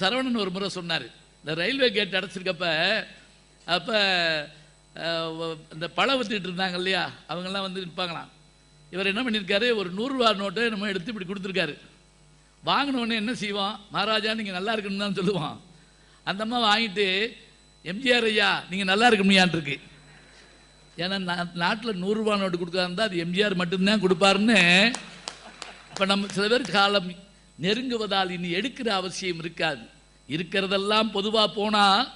சரவணன் ஒரு முறை சொன்னார் இந்த ரயில்வே கேட் அடைச்சிருக்கப்ப அப்போ இந்த பழம் வித்துட்டு இருந்தாங்க இல்லையா அவங்கெல்லாம் வந்து நிற்பாங்களாம். இவர் என்ன பண்ணியிருக்காரு ஒரு நூறுரூவா நோட்டை நம்ம எடுத்து இப்படி கொடுத்துருக்காரு. வாங்கினோடனே என்ன செய்வோம் மகாராஜா நீங்கள் நல்லா இருக்கணும்னு தான் சொல்லுவோம் அந்த அம்மா வாங்கிட்டு எம்ஜிஆர் ஐயா நீங்கள் நல்லா இருக்கணும்யான் இருக்கு ஏன்னா நாட்டில் நூறுரூவா நோட்டு கொடுக்காருந்தா அது எம்ஜிஆர் மட்டும்தான் கொடுப்பாருன்னு இப்போ நம்ம சில பேர் காலம் நெருங்குவதால் இனி எடுக்கிற அவசியம் இருக்காது. இருக்கிறதெல்லாம் பொதுவாக போனால்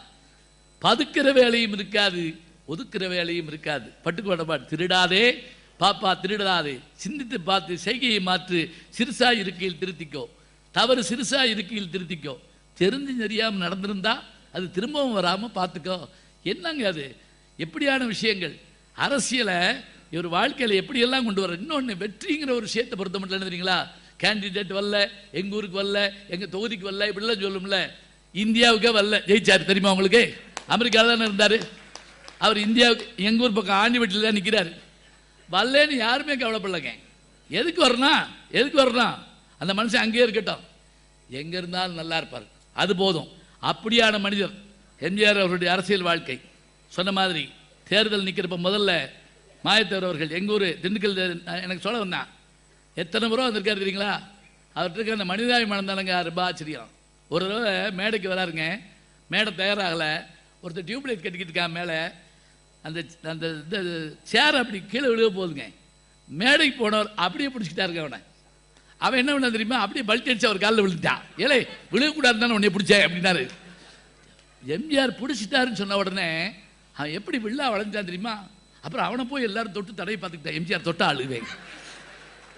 பதுக்கிற வேலையும் இருக்காது ஒதுக்குற வேலையும் இருக்காது. பட்டுக்கோடப்பாடு திருடாதே பாப்பா திருடாதே சிந்தித்து பார்த்து செய்கையை மாற்று சிறுசா இருக்கையில் திருத்திக்கோ. தவறு சிறுசா இருக்கையில் திருத்திக்கோ. தெரிஞ்சு தெரியாமல் நடந்திருந்தா அது திரும்பவும் வராமல் பார்த்துக்கோ. என்னங்க அது? எப்படியான விஷயங்கள்? அரசியலை இவர் வாழ்க்கையில் எப்படியெல்லாம் கொண்டு வர இன்னொன்று வெற்றிங்கிற ஒரு விஷயத்தை பொறுத்த மட்டும் தெரியுங்களா? கேண்டிடேட் வரல எங்கள் ஊருக்கு வரல எங்கள் தொகுதிக்கு வரல இப்படிலாம் சொல்லும்ல. இந்தியாவுக்கே வரல ஜெயிச்சார் தெரியுமா உங்களுக்கு? அமெரிக்காவில் தானே இருந்தார். அவர் இந்தியாவுக்கு எங்கள் ஊர் பக்கம் ஆண்டி வீட்டில் தான் நிற்கிறாரு வரலன்னு யாருமே கவலைப்படலங்க. எதுக்கு வரணும் எதுக்கு வரணும் அந்த மனுஷன் அங்கேயே இருக்கட்டும். எங்கே இருந்தாலும் நல்லா இருப்பார். அது போதும். அப்படியான மனிதர் எம்ஜிஆர் அவருடைய அரசியல் வாழ்க்கை. சொன்ன மாதிரி தேர்தல் நிற்கிறப்ப முதல்ல மாயத்தேவர் அவர்கள் எங்கள் ஊர் திண்டுக்கல் எனக்கு சொல்ல வந்தான். எத்தனை முறை வந்திருக்காரு தெரியுங்களா? அவர்கிட்ட இருக்கிற அந்த மனிதாபிமானம் மணந்தானுங்க ரொம்ப ஆச்சரியம். ஒரு தடவை மேடைக்கு வராருங்க. மேடை தயாராகலை. ஒருத்தர் டியூப்லைட் கட்டிக்கிட்டு இருக்கான் மேலே. அந்த அந்த இந்த சேர் அப்படி கீழே விழுக போகுதுங்க மேடைக்கு போனவர் அப்படியே பிடிச்சிக்கிட்டாருங்க அவனை. அவன் என்ன பண்ண தெரியுமா? அப்படியே பல்ட்டி அடிச்சு அவர் காலில் விழுந்துட்டான். ஏலே விழுகக்கூடாது தானே உன்னை பிடிச்சேன் அப்படின்னாரு. எம்ஜிஆர் பிடிச்சிட்டாருன்னு சொன்ன உடனே அவன் எப்படி வில்லா வளைஞ்சான் தெரியுமா? அப்புறம் அவனை போய் எல்லாரும் தொட்டு தடவை பார்த்துக்கிட்டான். எம்ஜிஆர் தொட்டா அழுவேன்.